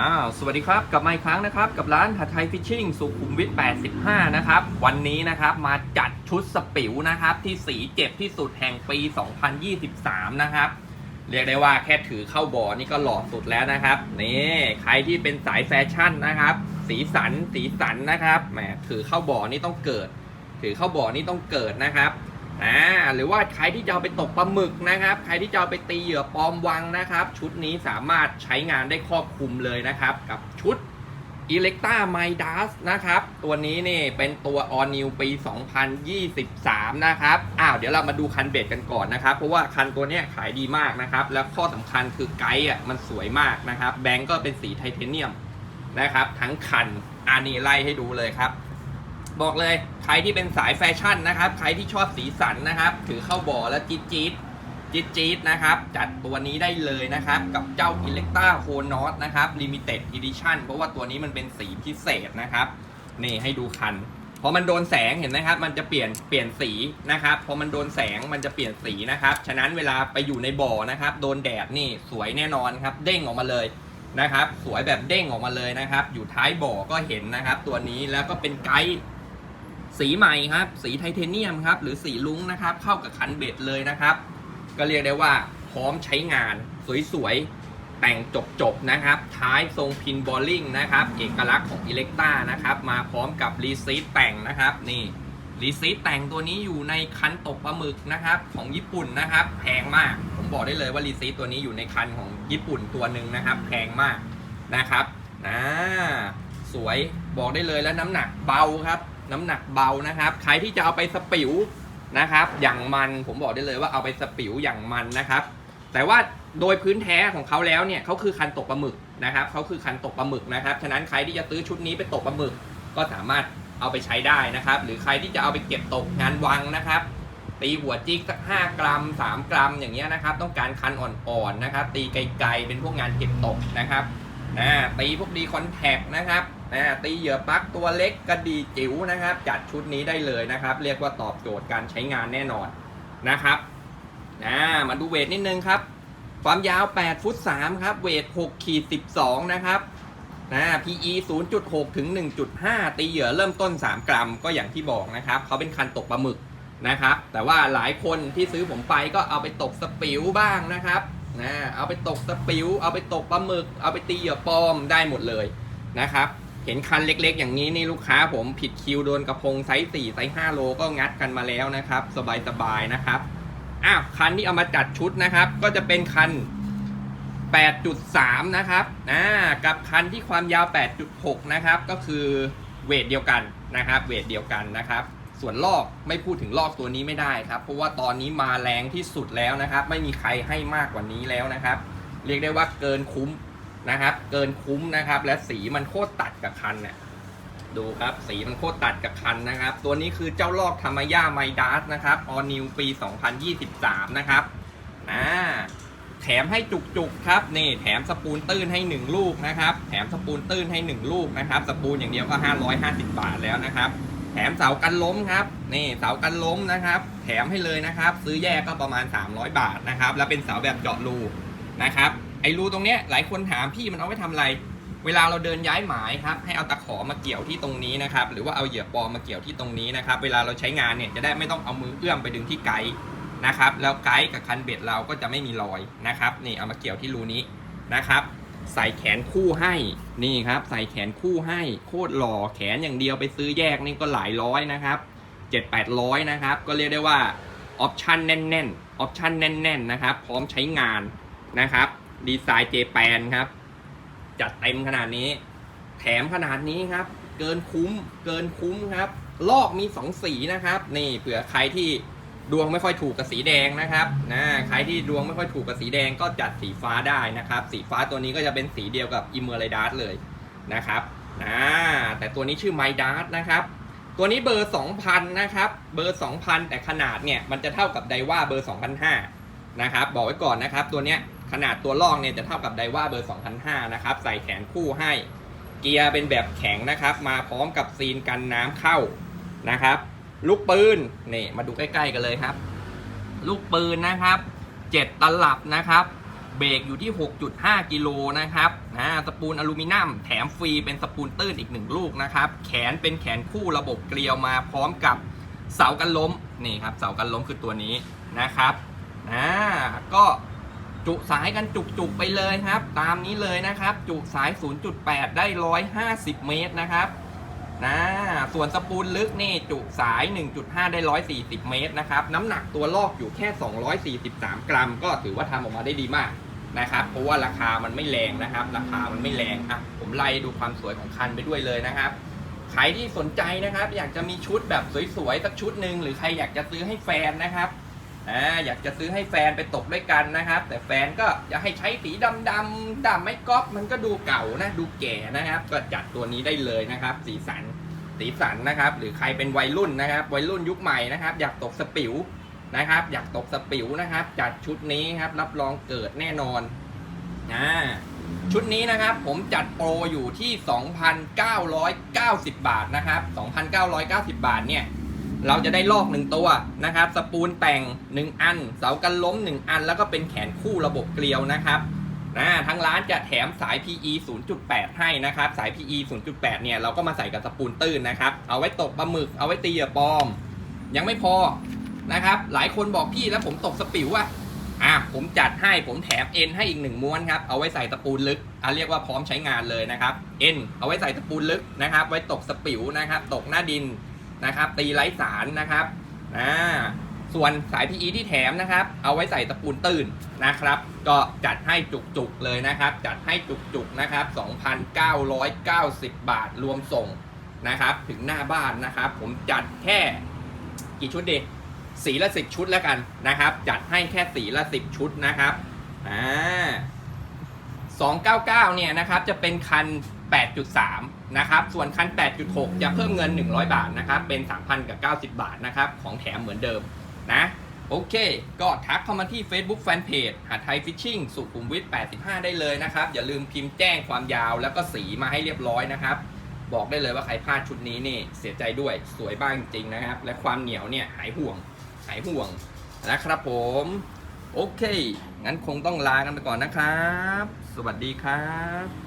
อ้าวสวัสดีครับกลับมาอีกครั้งนะครับ กับร้านหัดไทยฟิชชิ่งสุขุมวิท 85 นะครับ วันนี้นะครับมาจัดชุดสปิวนะครับ ที่สีเจ็บที่สุดแห่งปี 2023 นะครับ เรียกได้ว่าแค่ถือเข้าบ่อนี่ก็หล่อสุดแล้วนะครับ นี่ใครที่เป็นสายแฟชั่นนะครับ สีสันสีสันนะครับแหมถือเข้าบ่อนี่ต้องเกิด ถือเข้าบ่อนี่ต้องเกิดนะครับ อ่าหรือว่าใครที่จะเอาไปตกปลาหมึกนะครับ ใครที่จะเอาไปตีเหยื่อปลอมวังนะครับ ชุดนี้สามารถใช้งานได้ครอบคลุมเลยนะครับ กับชุด Electa Midas นะครับ ตัวนี้นี่เป็นตัว All New ปี 2023 นะครับ อ้าวเดี๋ยวเรามาดูคันเบ็ดกันก่อนนะครับ เพราะว่าคันตัวนี้ขายดีมากนะครับ แล้วข้อสำคัญคือไกด์อะมันสวยมากนะครับ แบงก์ก็เป็นสีไทเทเนียมนะครับ ทั้งคันอันนี้ไล่ให้ดูเลยครับ บอกเลยใครที่เป็นสายแฟชั่นนะครับ ใครที่ชอบสีสันนะครับ ถือเข้าบ่อแล้วจี๊ดจี๊ดจี๊ดจี๊ดนะครับ จัดตัวนี้ได้เลยนะครับ กับเจ้า Electa h o n o t นะครับ Limited Edition เพราะว่าตัวนี้มันเป็นสีพิเศษนะครับ นี่ให้ดูคันพอมันโดนแสงเห็นไหมครับ มันจะเปลี่ยนเปลี่ยนสีนะครับพอมันโดนแสงมันจะเปลี่ยนสีนะครับ ฉะนั้นเวลาไปอยู่ในบ่อนะครับ โดนแดดนี่สวยแน่นอนครับ เด้งออกมาเลยนะครับ สวยแบบเด้งออกมาเลยนะครับ อยู่ท้ายบ่อก็เห็นนะครับ ตัวนี้แล้วก็เป็นไกด์ สีใหม่ครับ สีไทเทเนียมครับ หรือสีลุ้งนะครับ เข้ากับคันเบ็ดเลยนะครับ ก็เรียกได้ว่าพร้อมใช้งานสวยๆ แต่งจบๆ นะครับ ท้ายทรงพินบอลลิงนะครับ เอกลักษณ์ของอิเล็กต้านะครับ มาพร้อมกับรีซีตแต่งนะครับ นี่รีซีตแต่งตัวนี้อยู่ในคันตกปลาหมึกนะครับ ของญี่ปุ่นนะครับ แพงมาก ผมบอกได้เลยว่ารีซีตตัวนี้อยู่ในคันของญี่ปุ่นตัวหนึ่งนะครับ แพงมากนะครับอ่าสวยบอกได้เลยแล้วน้ำหนักเบาครับ น้ำหนักเบานะครับ ใครที่จะเอาไปสปิวนะครับ อย่างมันผมบอกได้เลยว่าเอาไปสปิวอย่างมันนะครับ แต่ว่าโดยพื้นแท้ของเขาแล้วเนี่ยเขาคือคันตกปลาหมึกนะครับเขาคือคันตกปลาหมึกนะครับฉะนั้นใครที่จะซื้อชุดนี้ไปตกปลาหมึก ก็สามารถเอาไปใช้ได้นะครับ หรือใครที่จะเอาไปเก็บตกงานวังนะครับ ตีหัวจิกสัก5กรัม 3 กรัมอย่างเงี้ยนะครับ ต้องการคันอ่อนๆนะครับ ตีไกลๆเป็นพวกงานเก็บตกนะครับนะตีพวกดีคอนแทคนะครับ นะตีเหยื่อปลั๊กตัวเล็กกระดีจิ๋วนะครับ จัดชุดนี้ได้เลยนะครับ เรียกว่าตอบโจทย์การใช้งานแน่นอนนะครับนะมาดูเวทนิดนึงครับ ความยาว 8 ฟุต 3 ครับ เวท6ขีด12 นะครับนะ PE 0.6 ถึง 1.5 ตีเหยื่อเริ่มต้น 3 กรัมก็อย่างที่บอกนะครับ เขาเป็นคันตกปลาหมึกนะครับ แต่ว่าหลายคนที่ซื้อผมไปก็เอาไปตกสปิวบ้างนะครับนะเอาไปตกสปิว เอาไปตกปลาหมึก เอาไปตีเหยื่อปลอมได้หมดเลยนะครับ เห็นคันเล็กๆ อย่างนี้นี่ลูกค้าผมผิดคิวโดนกระพงไซส์4ไซส์5โลก็งัดกันมาแล้วนะครับ สบายๆนะครับอ้าวคันที่เอามาจัดชุดนะครับ ก็จะเป็นคัน 8.3 นะครับอ่ากับคันที่ความยาว 8.6 นะครับ ก็คือเวทเดียวกันนะครับ เวทเดียวกันนะครับ ส่วนลอกไม่พูดถึงลอกตัวนี้ไม่ได้ครับ เพราะว่าตอนนี้มาแรงที่สุดแล้วนะครับ ไม่มีใครให้มากกว่านี้แล้วนะครับ เรียกได้ว่าเกินคุ้ม นะครับ เกินคุ้มนะครับ และสีมันโคตรตัดกับคันเนี่ยดูครับ สีมันโคตรตัดกับคันนะครับ ตัวนี้คือเจ้าลอกธรรมย่าไมดัสนะครับออนิวปี 2023 นะครับอ่าแถมให้จุกๆครับนี่แถมสปูนตื้นให้ 1 ลูกนะครับ แถมสปูนตื้นให้ 1 ลูกนะครับ สปูนอย่างเดียวก็ 550 บาทแล้วนะครับ แถมเสากันล้มครับนี่เสากันล้มนะครับ แถมให้เลยนะครับ ซื้อแยกก็ประมาณ 300 บาทนะครับ แล้วเป็นเสาแบบเจาะรูนะครับ ไอ้รูตรงเนี้ยหลายคนถามพี่มันเอาไว้ทำอะไร เวลาเราเดินย้ายหมายครับให้เอาตะขอมาเกี่ยวที่ตรงนี้นะครับหรือว่าเอาเหยื่อปอมมาเกี่ยวที่ตรงนี้นะครับเวลาเราใช้งานเนี่ยจะได้ไม่ต้องเอามือเอื้อมไปดึงที่ไกด์นะครับแล้วไกด์กับคันเบ็ดเราก็จะไม่มีรอยนะครับนี่เอามาเกี่ยวที่รูนี้นะครับใส่แขนคู่ให้นี่ครับ ใส่แขนคู่ให้โคตรหล่อแขนอย่างเดียวไปซื้อแยกนี่ก็หลายร้อยนะครับเจ็ดแปดร้อยนะครับก็เรียกได้ว่าออปชันแน่นๆออปชันแน่นๆนะครับพร้อมใช้งานนะครับ ดีไซน์เจแปนครับ จัดเต็มขนาดนี้ แถมขนาดนี้ครับ เกินคุ้ม เกินคุ้มครับ ลอกมีสองสีนะครับ นี่เผื่อใครที่ดวงไม่ค่อยถูกกับสีแดงนะครับนะใครที่ดวงไม่ค่อยถูกกับสีแดงก็จัดสีฟ้าได้นะครับ สีฟ้าตัวนี้ก็จะเป็นสีเดียวกับอิมเมอร์ไลดัสเลยนะครับนะแต่ตัวนี้ชื่อไมดัสนะครับ ตัวนี้เบอร์ 2,000 นะครับ เบอร์ 2,000 แต่ขนาดเนี่ย มันจะเท่ากับไดว่าเบอร์ 2,500 นะครับ บอกไว้ก่อนนะครับ ตัวเนี้ย ขนาดตัวลอกเนี่ยจะเท่ากับไดว่าเบอร์2,500นะครับ ใส่แขนคู่ให้ เกียร์เป็นแบบแข็งนะครับ มาพร้อมกับซีนกันน้ำเข้านะครับ ลูกปืนนี่มาดูใกล้ๆกันเลยครับ ลูกปืนนะครับ 7 ตลับนะครับ เบรกอยู่ที่ 6.5 กิโลนะครับนะสปูนอลูมิเนียมแถมฟรีเป็นสปูนตื้นอีกหนึ่งลูกนะครับ แขนเป็นแขนคู่ระบบเกลียวมาพร้อมกับเสากันล้มนี่ครับเสากันล้มคือตัวนี้นะครับนะก็ จุสายกันจุกๆไปเลยครับ ตามนี้เลยนะครับ จุสาย 0.8 ได้ 150 เมตรนะครับนะส่วนสปูนลึกนี่จุสาย 1.5 ได้ 140 เมตรนะครับ น้ำหนักตัวลอกอยู่แค่ 243 กรัม ก็ถือว่าทำออกมาได้ดีมากนะครับ เพราะว่าราคามันไม่แรงนะครับ ราคามันไม่แรงอะผมไล่ดูความสวยของคันไปด้วยเลยนะครับใครที่สนใจนะครับ อยากจะมีชุดแบบสวยๆสักชุดหนึ่งหรือใครอยากจะซื้อให้แฟนนะครับ อ่าอยากจะซื้อให้แฟนไปตกด้วยกันนะครับ แต่แฟนก็อยากให้ใช้สีดำๆดำไม่ก๊อปมันก็ดูเก่านะดูแก่นะครับ ก็จัดตัวนี้ได้เลยนะครับ สีสันสีสันนะครับ หรือใครเป็นวัยรุ่นนะครับ วัยรุ่นยุคใหม่นะครับ อยากตกสปิวนะครับ อยากตกสปิวนะครับ จัดชุดนี้ครับ รับรองเกิดแน่นอนอ่าชุดนี้นะครับผมจัดโปรอยู่ที่ 2,990 บาทนะครับ 2,990 บาทเนี่ย เราจะได้ลอกหนึ่งตัวนะครับ สปูนแต่ง 1 อัน เสากันล้ม 1 อัน แล้วก็เป็นแขนคู่ระบบเกลียวนะครับนะทางร้านจะแถมสาย PE 0.8 ให้นะครับ สาย PE 0.8 เนี่ยเราก็มาใส่กับสปูนตื้นนะครับ เอาไว้ตกปลาหมึก เอาไว้ตีเหยื่อปลอม ยังไม่พอนะครับ หลายคนบอกพี่แล้วผมตกสปิวอะอะผมจัดให้ผมแถมเอ็นให้อีกหนึ่งม้วนครับ เอาไว้ใส่ตะปูลึกอะเรียกว่าพร้อมใช้งานเลยนะครับเอ็นเอาไว้ใส่ตะปูลึกนะครับ ไว้ตกสปิวนะครับ ตกหน้าดิน นะครับตีไร้สารนะครับอ่าส่วนสาย PE ที่แถมนะครับ เอาไว้ใส่ตะปูนตื่นนะครับ ก็จัดให้จุกๆเลยนะครับ จัดให้จุกๆนะครับ 2,990 บาทรวมส่งนะครับ ถึงหน้าบ้านนะครับ ผมจัดแค่กี่ชุดดีสีละสิบชุดแล้วกันนะครับ จัดให้แค่สีละสิบชุดนะครับอ่า299 เนี่ยนะครับ จะเป็นคัน 8.3 นะครับ ส่วนคัน 8.6 จะเพิ่มเงิน 100 บาทนะครับ เป็น 3,000 กับ 90 บาทนะครับ ของแถมเหมือนเดิมนะ โอเค ก็ทักเข้ามาที่ Facebook Fanpage หาไทยฟิชชิ่งสุขุมวิท 85 ได้เลยนะครับ อย่าลืมพิมพ์แจ้งความยาวแล้วก็สีมาให้เรียบร้อยนะครับ บอกได้เลยว่าใครพลาดชุดนี้นี่เสียใจด้วย สวยบ้างจริงนะครับ และความเหนียวเนี่ยหายห่วง หายห่วงนะครับผม โอเค งั้นคงต้องลากันไปก่อนนะครับ สวัสดีครับ